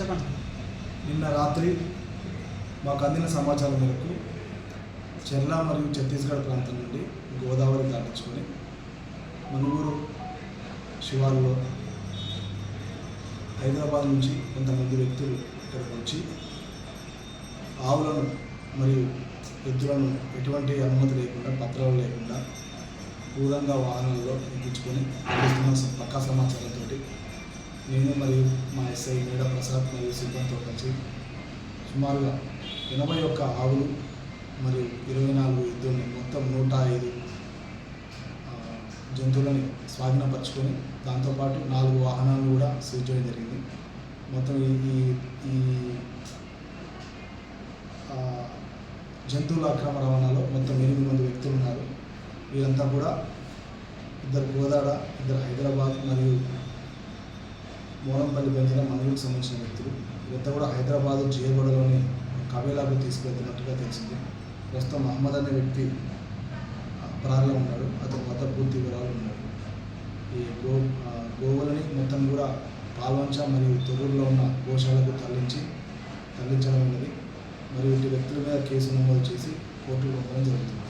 చెప్పండి. నిన్న రాత్రి మాకు అందిన సమాచారం మేరకు చెర్ల మరియు ఛత్తీస్గఢ్ ప్రాంతం నుండి గోదావరి దాటించుకొని మనుగూరు శివార్లో హైదరాబాద్ నుంచి కొంతమంది వ్యక్తులు ఇక్కడికి వచ్చి ఆవులను మరియు ఎద్దులను ఎటువంటి అనుమతి లేకుండా పత్రాలు లేకుండా క్రూరంగా వాహనాల్లో ఎక్కించుకొని పక్కా సమాచారంతో నేను మరియు మా ఎస్ఐ మేడ ప్రసాద్ మరియు సిబ్బందితో కలిసి సుమారుగా ఎనభై ఒక్క ఆవులు మరియు ఇరవై నాలుగు ఎద్దుల్ని మొత్తం నూట ఐదు జంతువులని స్వాధీనపరచుకొని దాంతోపాటు నాలుగు వాహనాలు కూడా సీజ్ చేయడం జరిగింది. మొత్తం ఈ ఈ- జంతువుల అక్రమ రవాణాలో మొత్తం ఎనిమిది మంది వ్యక్తులు ఉన్నారు. వీరంతా కూడా ఇద్దరు గోదాడ ఇద్దరు హైదరాబాద్ మరియు మోరంపల్లి పెంచిన మనూరుకు సంబంధించిన వ్యక్తులు. వీరంతా కూడా హైదరాబాద్ జియగూడలోని కబేలాకు తీసుకెళ్తున్నట్టుగా తెలిసింది. ప్రస్తుతం అహ్మద్ అనే వ్యక్తి ఆ, ఉన్నాడు. అతని వద్ద పూర్తి వివరాలు ఉన్నాయి. ఈ గో గోవులని మొత్తం కూడా పాల్వంచ మరియు తొర్రూరులో ఉన్న గోశాలకు తరలించి తరలించడం అనేది మరియు ఇటు వ్యక్తుల మీద కేసు నమోదు చేసి కోర్టుకు పంపడం జరుగుతుంది.